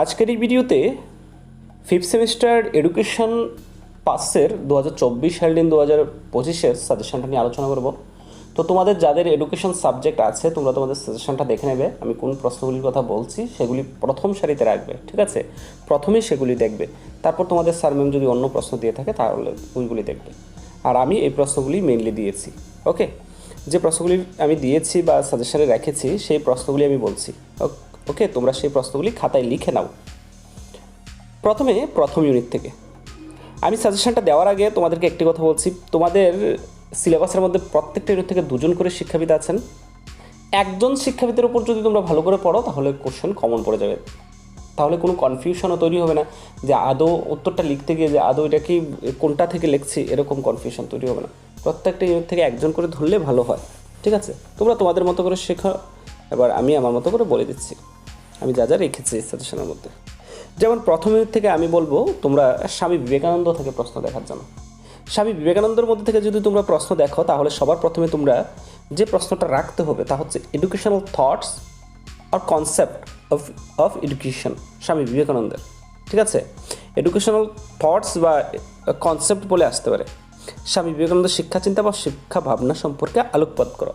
আজকের এই ভিডিওতে ফিফথ সেমিস্টার এডুকেশন পাসের দু হাজার চব্বিশ হেল্ডিন দু হাজার পঁচিশের সাজেশনটা নিয়ে আলোচনা করব। তো তোমাদের যাদের এডুকেশন সাবজেক্ট আছে, তোমরা তোমাদের সাজেশনটা দেখে নেবে। আমি কোন প্রশ্নগুলির কথা বলছি, সেগুলি প্রথম সারিতে রাখবে, ঠিক আছে? প্রথমেই সেগুলি দেখবে। তারপর তোমাদের স্যার ম্যাম যদি অন্য প্রশ্ন দিয়ে থাকে, তাহলে ওইগুলি দেখবে। আর আমি এই প্রশ্নগুলি মেনলি দিয়েছি ওকে যে প্রশ্নগুলি আমি দিয়েছি বা সাজেশনে রেখেছি, সেই প্রশ্নগুলি আমি বলছি ওকে তোমরা সেই প্রশ্নগুলি খাতায় লিখে নাও। প্রথমে, প্রথম ইউনিট থেকে। আমি সাজেশনটা দেওয়ার আগে তোমাদেরকে একটি কথা বলছি। তোমাদের সিলেবাসের মধ্যে প্রত্যেকটা ইউনিট থেকে দুজন করে শিক্ষাবিদ আছেন। একজন শিক্ষাবিদের উপর যদি তোমরা ভালো করে পড়ো, তাহলে কোশ্চেন কমন পড়ে যাবে। তাহলে কোনো কনফিউশনও তৈরি হবে না যে আদৌ উত্তরটা লিখতে গিয়ে যে আদৌ এটা কি, কোনটা থেকে লিখছি, এরকম কনফিউশন তৈরি হবে না। প্রত্যেকটা ইউনিট থেকে একজন করে ধরলে ভালো হয়। ঠিক আছে? তোমরা তোমাদের মতো করে শেখো। এবার আমি আমার মতো করে বলে দিচ্ছি। আমি যা যা রেখেছি সাজেশনের মধ্যে। যেমন প্রথম থেকে আমি বলব, তোমরা স্বামী বিবেকানন্দ থেকে প্রশ্ন দেখার জন্য। স্বামী বিবেকানন্দের মধ্যে থেকে যদি তোমরা প্রশ্ন দেখো, তাহলে সবার প্রথমে তোমরা যে প্রশ্নটা রাখতে হবে, তা হচ্ছে educational thoughts R concept of of education Swami বিবেকানন্দের। ঠিক আছে? এডুকেশনাল থটস বা কনসেপ্ট বলে আসতে পারে। স্বামী বিবেকানন্দের শিক্ষা চিন্তা বা শিক্ষা ভাবনা সম্পর্কে আলোকপাত করো।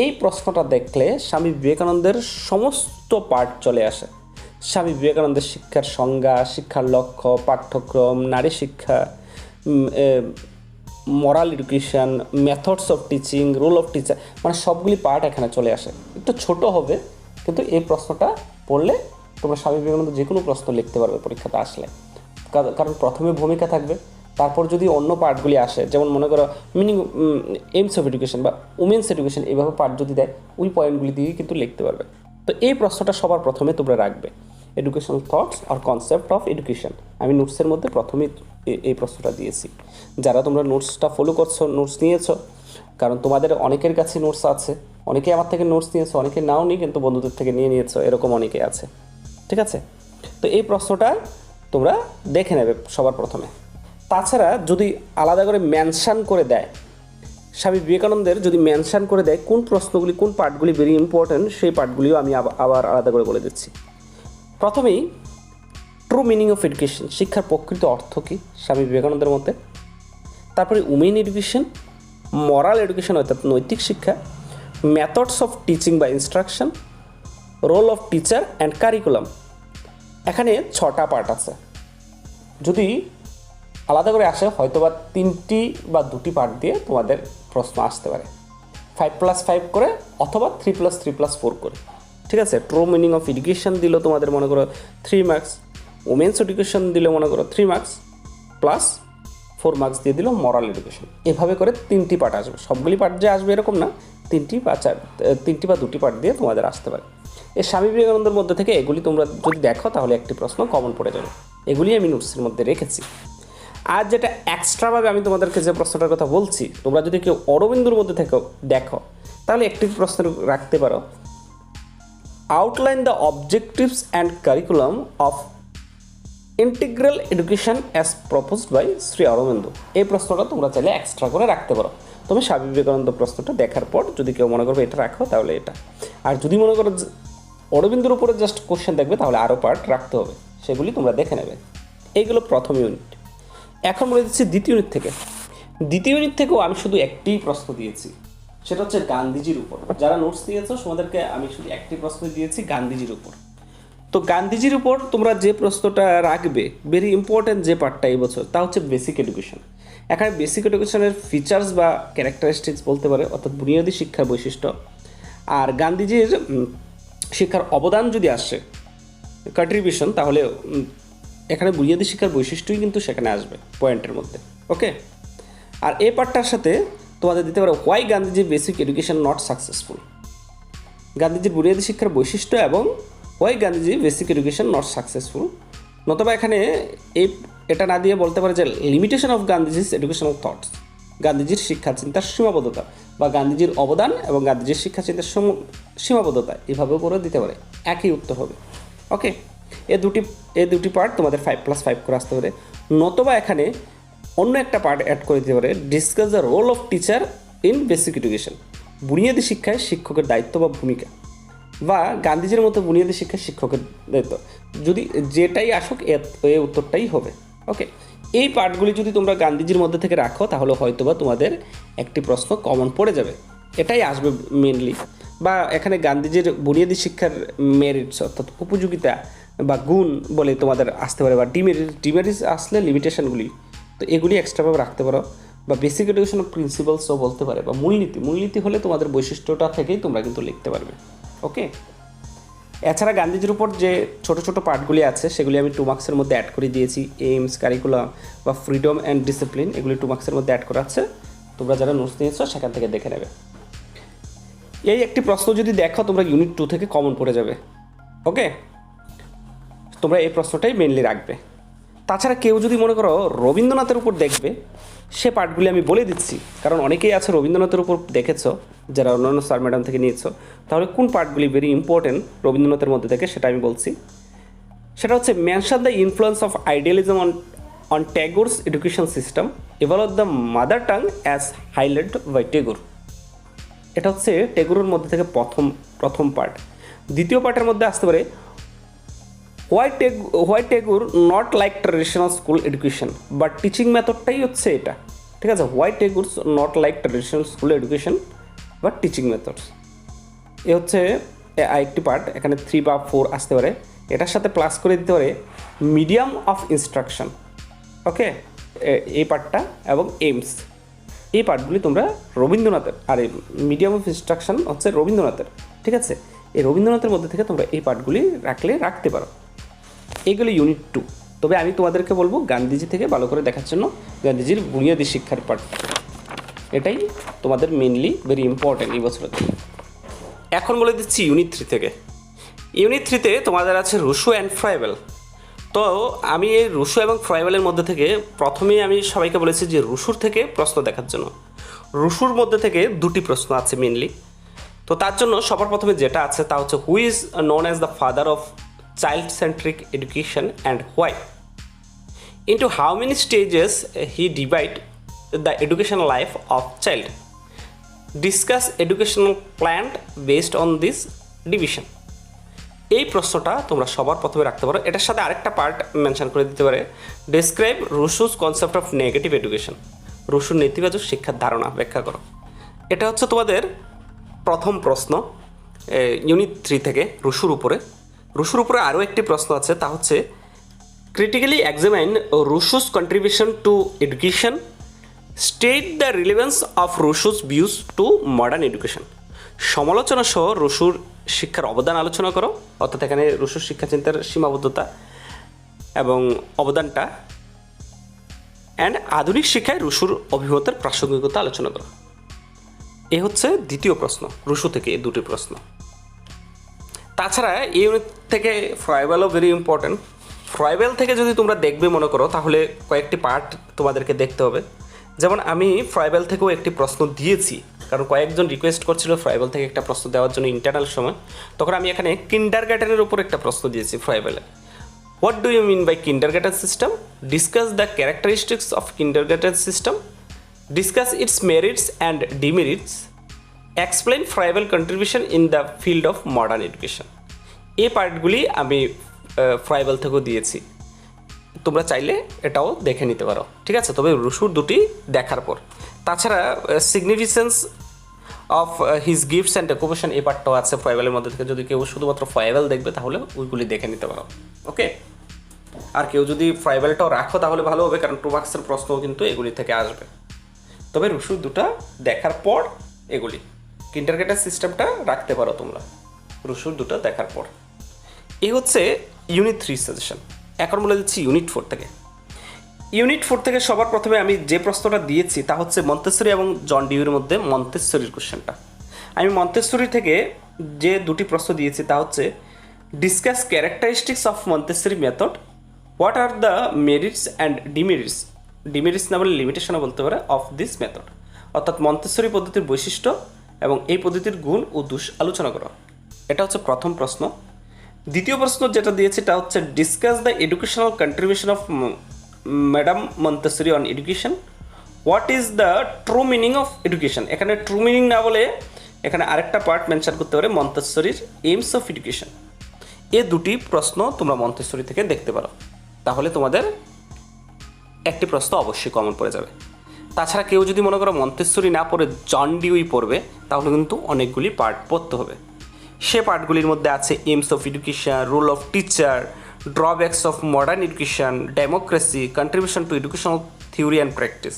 এই প্রশ্নটা দেখলে স্বামী বিবেকানন্দের সমস্ত পার্ট চলে আসে। স্বামী বিবেকানন্দের শিক্ষার সংজ্ঞা, শিক্ষার লক্ষ্য, পাঠ্যক্রম, নারী শিক্ষা moral education methods of teaching role of teacher মানে সবগুলি পার্ট এখানে চলে আসে। একটু ছোট হবে, কিন্তু এই প্রশ্নটা পড়লে তোমরা স্বামী বিবেকানন্দ যে কোনো প্রশ্ন লিখতে পারবে পরীক্ষাতে আসলে। কারণ প্রথমে ভূমিকা থাকবে। তারপর যদি অন্য পার্টগুলি আসে, যেমন মনে করো মিনিং এইমস অফ এডুকেশন বা উমেন্স এডুকেশন এইভাবে পার্ট যদি দেয়, ওই পয়েন্টগুলি দিয়ে কিন্তু লিখতে পারবে। তো এই প্রশ্নটা সবার প্রথমে তোমরা রাখবে। এডুকেশনাল থটস আর কনসেপ্ট অফ এডুকেশন আমি নোটসের মধ্যে প্রথমেই এই প্রশ্নটা দিয়েছি। যারা তোমরা নোটসটা ফলো করছ নোটস নিয়েছো, কারণ তোমাদের অনেকের কাছে নোটস আছে, অনেকে আমার থেকে নোটস নিয়েছো, অনেকে নাও নি, কিন্তু বন্ধুদের থেকে নিয়ে নিয়েছো, এরকম অনেকে আছে। ঠিক আছে? তো এই প্রশ্নটা তোমরা দেখে নেবে সবার প্রথমে। তাছাড়া যদি আলাদা করে মেনশান করে দেয়, স্বামী বিবেকানন্দের যদি মেনশান করে দেয়, কোন প্রশ্নগুলি, কোন পার্টগুলি ভেরি ইম্পর্ট্যান্ট সেই পার্টগুলিও আমি আব- আবার আলাদা করে বলে দিচ্ছি। প্রথমেই ট্রু মিনিং অফ এডুকেশন শিক্ষার প্রকৃত অর্থ কী স্বামী বিবেকানন্দের মধ্যে তারপরে উমেন এডুকেশন মরাল এডুকেশন অর্থাৎ নৈতিক শিক্ষা মেথডস অফ টিচিং বা instruction role of teacher and curriculum এখানে ছটা পার্ট আছে। যদি আলাদা করে আসে হয়তো বা তিনটি বা দুটি পার্ট দিয়ে তোমাদের প্রশ্ন আসতে পারে। ফাইভ প্লাস ফাইভ করে অথবা three plus three plus four করে। ঠিক আছে? ট্রু মিনিং অফ এডুকেশন দিল তোমাদের মনে করো থ্রি মার্কস উমেন্স এডুকেশন দিলে মনে করো three marks plus four marks দিয়ে দিল মরাল এডুকেশন এভাবে করে তিনটি পার্ট আসবে। সবগুলি পার্ট যে আসবে এরকম না, তিনটি বা চার, তিনটি বা দুটি পার্ট দিয়ে তোমাদের আসতে পারে। এই স্বামী বিবেকানন্দের মধ্যে থেকে এগুলি তোমরা যদি দেখো, তাহলে একটি প্রশ্ন কমন পড়ে যাবে। এগুলি আমি নোটসের মধ্যে রেখেছি। আর যেটা এক্সট্রাভাবে আমি তোমাদেরকে যে প্রশ্নটার কথা বলছি, তোমরা যদি কেউ অরবিন্দুর মধ্যে থেকে দেখো, তাহলে একটি প্রশ্ন রাখতে পারো। Outline the objectives and curriculum of integral education as proposed by Shri Aurobindo এই প্রশ্নটা তোমরা চাইলে এক্সট্রা করে রাখতে পারো। তুমি স্বামী বিবেকানন্দ প্রশ্নটা দেখার পর যদি কেউ মনে করবে এটা রাখো, তাহলে এটা। আর যদি মনে করো অরবিন্দুর উপরে জাস্ট কোশ্চেন দেখবে, তাহলে আরও পার্ট রাখতে হবে। সেগুলি তোমরা দেখে নেবে। এইগুলো প্রথম ইউনিট এখন বলে দিচ্ছি দ্বিতীয় ইউনিট থেকে। দ্বিতীয় ইউনিট থেকেও আমি শুধু একটি প্রশ্ন দিয়েছি। সেটা হচ্ছে গান্ধীজির উপর। যারা নোটস দিয়েছ, তোমাদেরকে আমি শুধু একটি প্রশ্ন দিয়েছি গান্ধীজির উপর। তো গান্ধীজির উপর তোমরা যে প্রশ্নটা রাখবে ভেরি ইম্পর্ট্যান্ট যে পার্টটা এই বছর, তা হচ্ছে বেসিক এডুকেশন এখানে বেসিক এডুকেশনের ফিচার্স বা ক্যারেক্টারিস্টিক্স বলতে পারে, অর্থাৎ বুনিয়াদী শিক্ষার বৈশিষ্ট্য। আর গান্ধীজির শিক্ষার অবদান যদি আসে কন্ট্রিবিউশন তাহলে এখানে বুনিয়াদী শিক্ষার বৈশিষ্ট্যই কিন্তু সেখানে আসবে পয়েন্টের মধ্যে ওকে আর এই পার্টটার সাথে তোমাদের দিতে পারে why Gandhiji basic education not successful গান্ধীজির বুনিয়াদী শিক্ষার বৈশিষ্ট্য এবং why Gandhiji basic education not successful নতবা এখানে এই, এটা না দিয়ে বলতে পারে যে limitation of Gandhiji's educational thoughts গান্ধীজির শিক্ষা চিন্তার সীমাবদ্ধতা বা গান্ধীজির অবদান এবং গান্ধীজির শিক্ষা চিন্তার সীমাবদ্ধতা, এভাবেও করে দিতে পারে, একই উত্তর হবে ওকে এ দুটি এ দুটি পার্ট তোমাদের ফাইভ প্লাস ফাইভ করে আসতে পারে। নতবা এখানে অন্য একটা পার্ট অ্যাড করে দিতে পারে। Discuss the role of teacher in basic education বুনিয়াদী শিক্ষায় শিক্ষকের দায়িত্ব বা ভূমিকা। বা গান্ধীজির মতো বুনিয়াদী শিক্ষা শিক্ষকের দায়িত্ব। যদি যেটাই আসুক, এ উত্তরটাই হবে। ওকে এই পার্টগুলি যদি তোমরা গান্ধীজির মধ্যে থেকে রাখো, তাহলে হয়তোবা তোমাদের একটি প্রশ্ন কমন পড়ে যাবে। এটাই আসবে মেনলি বা এখানে গান্ধীজির বুনিয়াদী শিক্ষার মেরিটস অর্থাৎ উপযোগিতা বা গুণ বলে তোমাদের আসতে পারে বা ডিমেরিট ডিমেরিটস আসলে লিমিটেশনগুলি তো এগুলি এক্সট্রাভাবে রাখতে পারো। বা বেসিক এডুকেশন প্রিন্সিপালসও বলতে পারে, বা মূলনীতি মূলনীতি হলে তোমাদের বৈশিষ্ট্যটা থেকেই তোমরা কিন্তু লিখতে পারবে ওকে এছাড়া গান্ধীজির উপর যে ছোট ছোট পার্টগুলি আছে, সেগুলি আমি টু মার্কসের মধ্যে অ্যাড করে দিয়েছি এইমস কারিকুলাম বা ফ্রিডম অ্যান্ড ডিসিপ্লিন এগুলি টু মার্কসের মধ্যে অ্যাড করা আছে, তোমরা যারা নোটস নিয়েছো সেখান থেকে দেখে নেবে। এই একটি প্রশ্ন যদি দেখো, তোমরা ইউনিট টু থেকে কমন পড়ে যাবে ওকে তোমরা এই প্রশ্নটাই মেনলি রাখবে। তাছাড়া কেউ যদি মনে করো রবীন্দ্রনাথের উপর দেখবে, সে পার্টগুলি আমি বলে দিচ্ছি। কারণ অনেকেই আছে রবীন্দ্রনাথের উপর দেখেছ, যারা অন্যান্য স্যার ম্যাডাম থেকে নিয়েছো, তাহলে কোন পার্টগুলি ভেরি ইম্পর্টেন্ট রবীন্দ্রনাথের মধ্যে থেকে সেটা আমি বলছি। সেটা হচ্ছে mention the influence of idealism on on Tagore's education system evolve the mother tongue as highlight by Tagore এটা হচ্ছে টেগোরের মধ্যে থেকে প্রথম প্রথম পার্ট দ্বিতীয় পার্টের মধ্যে আসতে পারে why tag why Tagore not like traditional school education but teaching মেথডটাই হচ্ছে এটা। ঠিক আছে? Why Tagore not like traditional school education but teaching methods এ হচ্ছে আরেকটি পার্ট এখানে থ্রি বা ফোর আসতে পারে। এটার সাথে প্লাস করে দিতে পারে মিডিয়াম অফ ইনস্ট্রাকশন ওকে এই পার্টটা এবং এইমস এই পার্টগুলি তোমরা রবীন্দ্রনাথের, আর এই মিডিয়াম অফ ইনস্ট্রাকশন হচ্ছে রবীন্দ্রনাথের। ঠিক আছে? এই রবীন্দ্রনাথের মধ্যে থেকে তোমরা এই পার্টগুলি রাখলে, রাখতে পারো। এইগুলো ইউনিট টু তবে আমি তোমাদেরকে বলব গান্ধীজি থেকে ভালো করে দেখার জন্য গান্ধীজির বুনিয়াদী শিক্ষার পার্ট এটাই তোমাদের মেনলি ভেরি ইম্পর্টেন্ট এই জন্য। এখন বলে দিচ্ছি ইউনিট থ্রি থেকে। ইউনিট থ্রিতে তোমাদের আছে রুশো অ্যান্ড ফ্রাইবেল। তো আমি এই রুশো এবং ফ্রাইবেলের মধ্যে থেকে প্রথমেই আমি সবাইকে বলেছি যে রুশুর থেকে প্রশ্ন দেখার জন্য। রুশুর মধ্যে থেকে দুটি প্রশ্ন আছে মেনলি তো তার জন্য সবার প্রথমে যেটা আছে তা হচ্ছে who is known as the father of child centric education and why into how many stages he divide the educational life of child? Discuss educational plan based on this division. এই প্রশ্নটা তোমরা সবার প্রথমে রাখতে পারো। এটার সাথে আরেকটা পার্ট মেনশন করে দিতে পারে। Describe Rousseau's concept of negative education রুশুর নেতিবাচক শিক্ষার ধারণা ব্যাখ্যা করো। এটা হচ্ছে তোমাদের প্রথম প্রশ্ন ইউনিট থ্রি থেকে রুশুর উপরে। রুশুর উপরে আরও একটি প্রশ্ন আছে তা হচ্ছে critically examine Rousseau's contribution to education, state the relevance of Rousseau's views to modern education. সমালোচনা সহ রসুর শিক্ষার অবদান আলোচনা করো অর্থাৎ এখানে রসুর শিক্ষা চিন্তার সীমাবদ্ধতা এবং অবদানটা অ্যান্ড আধুনিক শিক্ষায় রসুর অভিমতের প্রাসঙ্গিকতা আলোচনা করো এ হচ্ছে দ্বিতীয় প্রশ্ন রুশু থেকে এই দুটি প্রশ্ন তাছাড়া এই ইউনিট থেকে ফ্রাইবেলও ভেরি ইম্পর্ট্যান্ট ফ্রাইবেল থেকে যদি তোমরা দেখবে মনে করো, তাহলে কয়েকটি পার্ট তোমাদেরকে দেখতে হবে। যেমন আমি ফ্রাইবেল থেকেও একটি প্রশ্ন দিয়েছি, কারণ কয়েকজন রিকোয়েস্ট করছিল ফ্রাইবেল থেকে একটা প্রশ্ন দেওয়ার জন্য ইন্টারনাল সময়। তখন আমি এখানে কিন্ডার গার্ডেনের উপর একটা প্রশ্ন দিয়েছি ফ্রাইবেলে what do you mean by kindergarten system discuss the characteristics of kindergarten system discuss its merits and demerits explain Froebel contribution in the field of modern education এই পার্টগুলি আমি ফ্রাইবেল থেকেও দিয়েছি। তোমরা চাইলে এটাও দেখে নিতে পারো। ঠিক আছে? তবে রুশুর দুটি দেখার পর। তাছাড়া significance of his gifts and decoration এই পার্টটাও আছে ফ্রাইবেলের মধ্যে থেকে। যদি কেউ শুধুমাত্র ফ্রাইবেল দেখবে, তাহলে ওইগুলি দেখে নিতে পারো। ওকে আর কেউ যদি ফ্রাইবেলটাও রাখো, তাহলে ভালো হবে, কারণ টু প্রশ্নও কিন্তু এগুলি থেকে আসবে। তবে রুশুর দুটা দেখার পর এগুলি। কিন্টারগেটার সিস্টেমটা রাখতে পারো তোমরা। রুশুর দুটো দেখার পর। এই হচ্ছে ইউনিট থ্রি সাজেশন এখন বলে দিচ্ছি ইউনিট ফোর থেকে। ইউনিট ফোর থেকে সবার প্রথমে আমি যে প্রশ্নটা দিয়েছি, তা হচ্ছে মন্তেশ্বরী এবং জন ডিউর মধ্যে মন্তেশ্বরীর কোশ্চেনটা আমি মন্তেশ্বরী থেকে যে দুটি প্রশ্ন দিয়েছি, তা হচ্ছে discuss characteristics of Montessori method what are the merits and demerits demerits না বলে লিমিটেশনও বলতে পারে অফ দিস মেথড অর্থাৎ মন্তেশ্বরী পদ্ধতির বৈশিষ্ট্য এবং এই পদ্ধতির গুণ ও দোষ আলোচনা করা। এটা হচ্ছে প্রথম প্রশ্ন। দ্বিতীয় প্রশ্ন যেটা দিয়েছে, এটা হচ্ছে discuss the educational contribution of madam Montessori on education what is the true meaning of education এখানে ট্রু মিনিং না বলে এখানে আরেকটা পার্ট মেনশন করতে পারে মন্তেশ্বরীর এইমস অফ এডুকেশন এ দুটি প্রশ্ন তোমরা মন্তেশ্বরী থেকে দেখতে পারো। তাহলে তোমাদের একটি প্রশ্ন অবশ্যই কমন পড়ে যাবে। তাছাড়া কেউ যদি মনে করো মন্তেশ্বরী না পড়ে জন ডিউই পড়বে, তাহলে কিন্তু অনেকগুলি পার্ট পড়তে হবে। সে পার্টগুলির মধ্যে আছে aims of education role of teacher drawbacks of modern education democracy contribution to educational theory and practice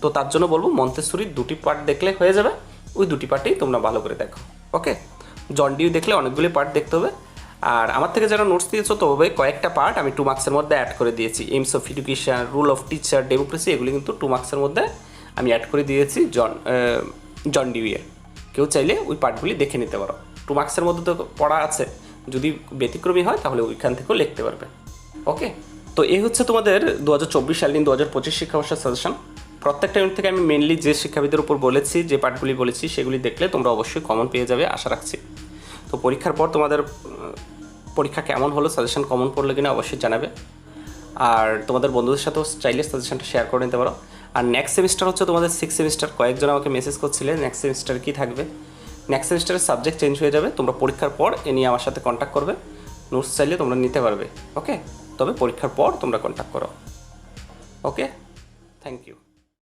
তো তার জন্য বলব মন্তেশ্বরীর দুটি পার্ট দেখলে হয়ে যাবে, ওই দুটি পার্টেই তোমরা ভালো করে দেখো। ওকে জন ডিউ দেখলে অনেকগুলি পার্ট দেখতে হবে। আর আমার থেকে যারা নোটস দিয়েছ, তো ওই কয়েকটা পার্ট আমি টু মার্কসের মধ্যে অ্যাড করে দিয়েছি। Aims of education rule of teacher democracy এগুলি কিন্তু টু মার্কসের মধ্যে আমি অ্যাড করে দিয়েছি জন জন ডিউয়ের কেউ চাইলে ওই পার্টগুলি দেখে নিতে পারো। টু মার্কসের মধ্যে তো পড়া আছে। যদি ব্যতিক্রমী হয়, তাহলে ওইখান থেকেও লিখতে পারবে। ওকে তো এই হচ্ছে তোমাদের দু হাজার চব্বিশ সাল দিন দু হাজার পঁচিশ শিক্ষাবর্ষের সাজেশন প্রত্যেকটা ইউনিট থেকে আমি মেনলি যে শিক্ষাবিদের উপর বলেছি, যে পার্টগুলি বলেছি, সেগুলি দেখলে তোমরা অবশ্যই কমন পেয়ে যাবে, আশা রাখছি। তো পরীক্ষার পর তোমাদের পরীক্ষা কেমন হলো সাজেশন কমন পড়লে কিনা অবশ্যই জানাবে। আর তোমাদের বন্ধুদের সাথেও চাইলে সাজেশনটা শেয়ার করে নিতে পারো। আর নেক্সট সেমিস্টার হচ্ছে তোমাদের সিক্স সেমিস্টার কয়েকজন আমাকে মেসেজ করছিলে নেক্সট সেমিস্টার কী থাকবে? নেক্সট সেমিস্টারের সাবজেক্ট চেঞ্জ হয়ে যাবে, তোমরা পরীক্ষার পর এ নিয়ে আমার সাথে কন্ট্যাক্ট করবে। নোটস চাইলে তোমরা নিতে পারবে ওকে তবে পরীক্ষার পর তোমরা কন্ট্যাক্ট করো ওকে থ্যাংক ইউ